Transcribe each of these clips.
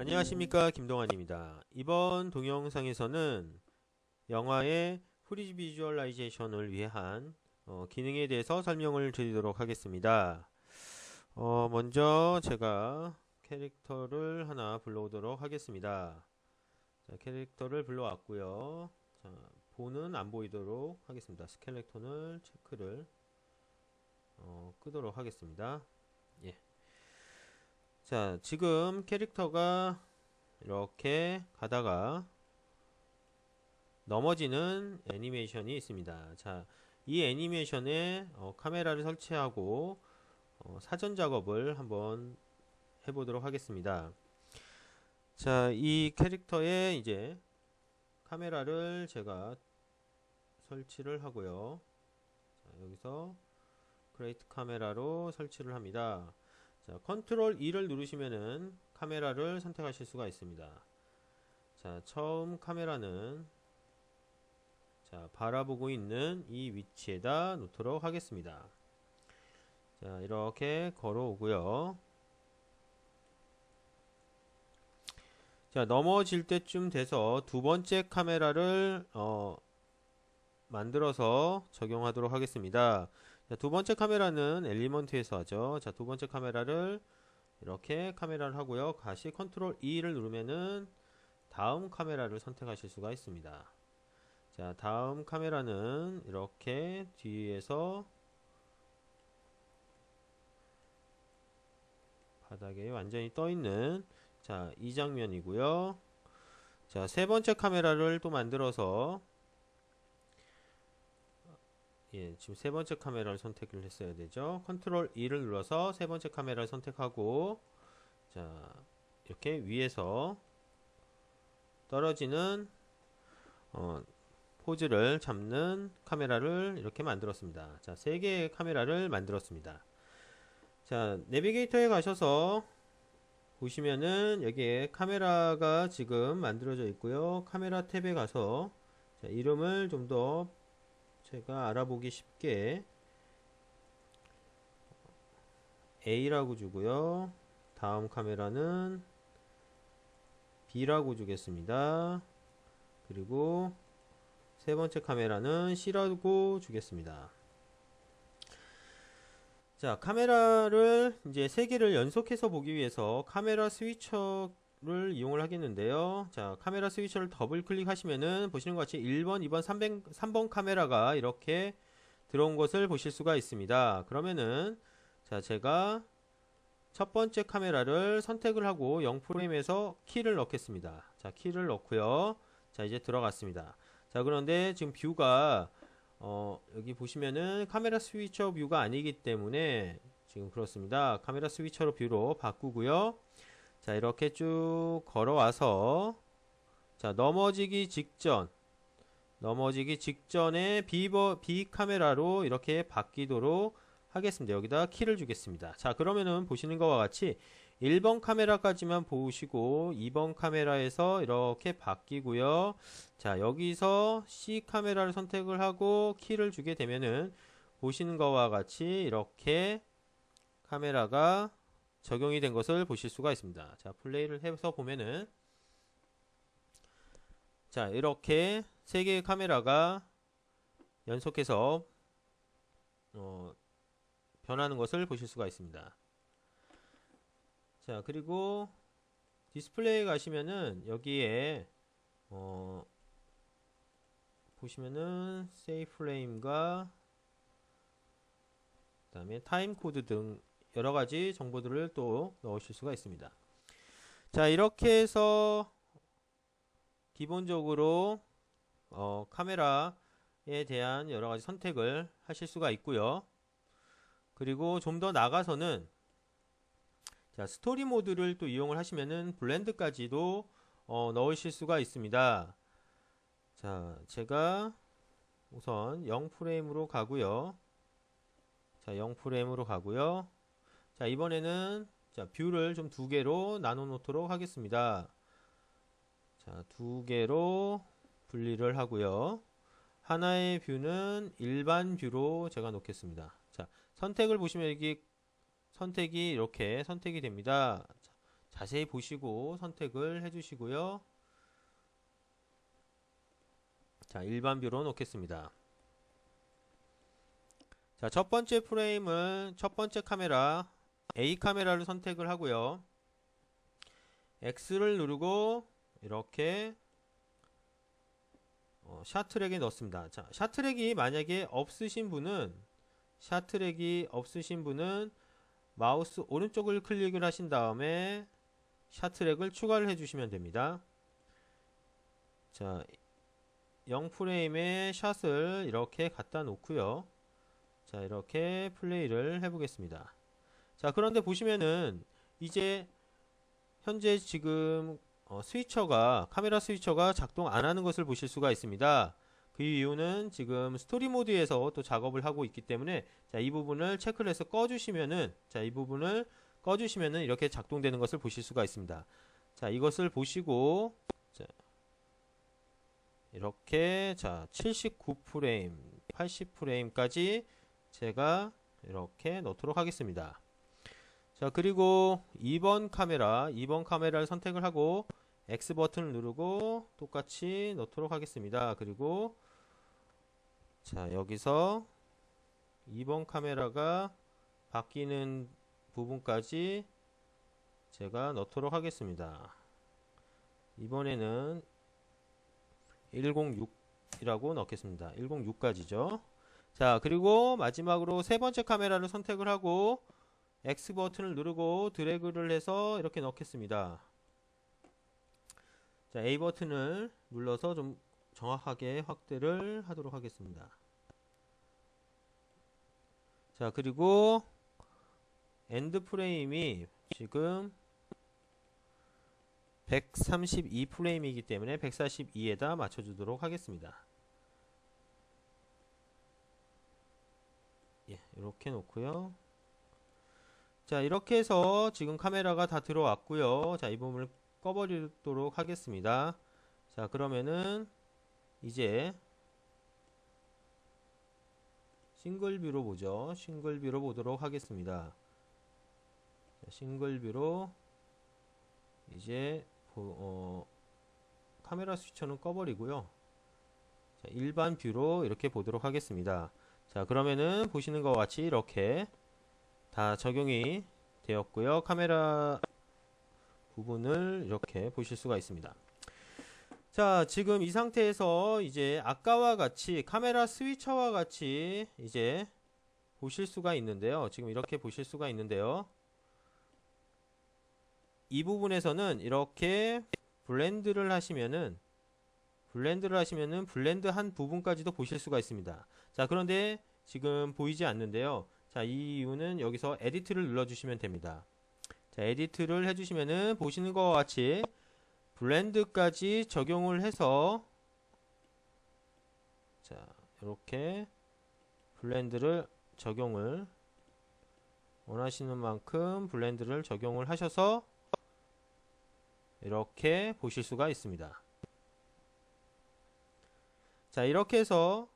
안녕하십니까 김동환입니다. 이번 동영상에서는 영화의 프리 비주얼라이제이션을 위한 어, 기능에 대해서 설명을 드리도록 하겠습니다. 어, 먼저 제가 캐릭터를 하나 불러오도록 하겠습니다. 자, 캐릭터를 불러왔고요. 자, 본은 안 보이도록 하겠습니다. 스켈레톤을 체크를 어, 끄도록 하겠습니다. 예. 자, 지금 캐릭터가 이렇게 가다가 넘어지는 애니메이션이 있습니다. 자, 이 애니메이션에 어, 카메라를 설치하고 어, 사전 작업을 한번 해보도록 하겠습니다. 자, 이 캐릭터에 이제 카메라를 제가 설치를 하고요. 자, 여기서 크레이트 카메라로 설치를 합니다. 자, 컨트롤 E를 누르시면은 카메라를 선택하실 수가 있습니다. 자, 처음 카메라는 자, 바라보고 있는 이 위치에다 놓도록 하겠습니다. 자, 이렇게 걸어오고요. 자, 넘어질 때쯤 돼서 두 번째 카메라를 어, 만들어서 적용하도록 하겠습니다. 자, 두 번째 카메라는 엘리먼트에서 하죠. 자, 두 번째 카메라를 이렇게 카메라를 하고요. 다시 컨트롤 E를 누르면은 다음 카메라를 선택하실 수가 있습니다. 자, 다음 카메라는 이렇게 뒤에서 바닥에 완전히 떠 있는 자, 이 장면이고요. 자, 세 번째 카메라를 또 만들어서 예, 지금 세 번째 카메라를 선택을 했어야 되죠. 컨트롤 E를 눌러서 세 번째 카메라를 선택하고 자, 이렇게 위에서 떨어지는 어, 포즈를 잡는 카메라를 이렇게 만들었습니다. 자, 세 개의 카메라를 만들었습니다. 자, 내비게이터에 가셔서 보시면은 여기에 카메라가 지금 만들어져 있고요. 카메라 탭에 가서 자, 이름을 좀 더 제가 알아보기 쉽게 A라고 주고요. 다음 카메라는 B라고 주겠습니다. 그리고 세 번째 카메라는 C라고 주겠습니다. 자, 카메라를 이제 세 개를 연속해서 보기 위해서 카메라 스위처 를 이용을 하겠는데요. 자, 카메라 스위처를 더블 클릭하시면은 보시는 것 같이 1번, 2번, 300, 3번 카메라가 이렇게 들어온 것을 보실 수가 있습니다. 그러면은 자, 제가 첫 번째 카메라를 선택을 하고 0프레임에서 키를 넣겠습니다. 자, 키를 넣고요. 자, 이제 들어갔습니다. 자, 그런데 지금 뷰가 어, 여기 보시면은 카메라 스위처 뷰가 아니기 때문에 지금 그렇습니다. 카메라 스위처로 뷰로 바꾸고요. 자, 이렇게 쭉 걸어와서 자, 넘어지기 직전 넘어지기 직전에 비버 B 카메라로 이렇게 바뀌도록 하겠습니다. 여기다 키를 주겠습니다. 자, 그러면은 보시는 것과 같이 1번 카메라까지만 보시고 2번 카메라에서 이렇게 바뀌고요. 자, 여기서 C 카메라를 선택을 하고 키를 주게 되면은 보시는 것과 같이 이렇게 카메라가 적용이 된 것을 보실 수가 있습니다. 자, 플레이를 해서 보면은 자, 이렇게 세 개의 카메라가 연속해서 어, 변하는 것을 보실 수가 있습니다. 자, 그리고 디스플레이에 가시면은 여기에 어, 보시면은 세이프 프레임과 그 다음에 타임 코드 등 여러 가지 정보들을 또 넣으실 수가 있습니다. 자, 이렇게 해서 기본적으로 어, 카메라에 대한 여러 가지 선택을 하실 수가 있고요. 그리고 좀 더 나가서는 자, 스토리 모드를 또 이용을 하시면은 블렌드까지도 어, 넣으실 수가 있습니다. 자, 제가 우선 0프레임으로 가고요. 자, 0프레임으로 가고요. 자, 이번에는 자, 뷰를 좀 두 개로 나눠 놓도록 하겠습니다. 자, 두 개로 분리를 하고요. 하나의 뷰는 일반 뷰로 제가 놓겠습니다. 자, 선택을 보시면 여기 선택이 이렇게 선택이 됩니다. 자, 자세히 보시고 선택을 해주시고요. 자, 일반 뷰로 놓겠습니다. 자, 첫 번째 프레임은 첫 번째 카메라 A 카메라를 선택을 하고요. X를 누르고 이렇게 어, 샤트랙에 넣습니다. 자, 샤트랙이 만약에 없으신 분은 샤트랙이 없으신 분은 마우스 오른쪽을 클릭을 하신 다음에 샤트랙을 추가를 해주시면 됩니다. 자, 0프레임에 샷을 이렇게 갖다 놓고요. 자, 이렇게 플레이를 해보겠습니다. 자, 그런데 보시면은 이제 현재 지금 어, 스위처가 카메라 스위처가 작동 안 하는 것을 보실 수가 있습니다. 그 이유는 지금 스토리 모드에서 또 작업을 하고 있기 때문에 자, 이 부분을 체크를 해서 꺼 주시면은 자, 이 부분을 꺼 주시면은 이렇게 작동되는 것을 보실 수가 있습니다. 자, 이것을 보시고 자, 이렇게 자, 79프레임, 80프레임까지 제가 이렇게 넣도록 하겠습니다. 자, 그리고 2번 카메라, 2번 카메라를 선택을 하고 X 버튼을 누르고 똑같이 넣도록 하겠습니다. 그리고 자, 여기서 2번 카메라가 바뀌는 부분까지 제가 넣도록 하겠습니다. 이번에는 106이라고 넣겠습니다. 106까지죠. 자, 그리고 마지막으로 세 번째 카메라를 선택을 하고 X 버튼을 누르고 드래그를 해서 이렇게 넣겠습니다. 자, A 버튼을 눌러서 좀 정확하게 확대를 하도록 하겠습니다. 자, 그리고 엔드 프레임이 지금 132 프레임이기 때문에 142에다 맞춰주도록 하겠습니다. 예, 이렇게 놓고요. 자, 이렇게 해서 지금 카메라가 다 들어왔고요. 자, 이 부분을 꺼버리도록 하겠습니다. 자, 그러면은 이제 싱글 뷰로 보죠. 싱글 뷰로 보도록 하겠습니다. 자, 싱글 뷰로 이제 보, 어, 카메라 스위처는 꺼버리고요. 자, 일반 뷰로 이렇게 보도록 하겠습니다. 자, 그러면은 보시는 것 같이 이렇게 다 적용이 되었고요. 카메라 부분을 이렇게 보실 수가 있습니다. 자, 지금 이 상태에서 이제 아까와 같이 카메라 스위처와 같이 이제 보실 수가 있는데요. 지금 이렇게 보실 수가 있는데요. 이 부분에서는 이렇게 블렌드를 하시면은 블렌드를 하시면은 블렌드 한 부분까지도 보실 수가 있습니다. 자, 그런데 지금 보이지 않는데요. 자, 이 이유는 여기서 에디트를 눌러 주시면 됩니다. 자, 에디트를 해 주시면은 보시는 것과 같이 블렌드까지 적용을 해서 자, 이렇게 블렌드를 적용을 원하시는 만큼 블렌드를 적용을 하셔서 이렇게 보실 수가 있습니다. 자, 이렇게 해서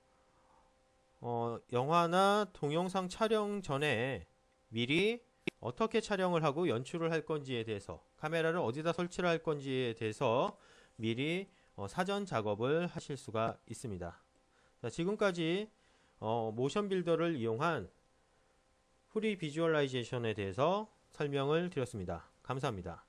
어, 영화나 동영상 촬영 전에 미리 어떻게 촬영을 하고 연출을 할 건지에 대해서 카메라를 어디다 설치를 할 건지에 대해서 미리 어, 사전 작업을 하실 수가 있습니다. 자, 지금까지 어, 모션 빌더를 이용한 프리 비주얼라이제이션에 대해서 설명을 드렸습니다. 감사합니다.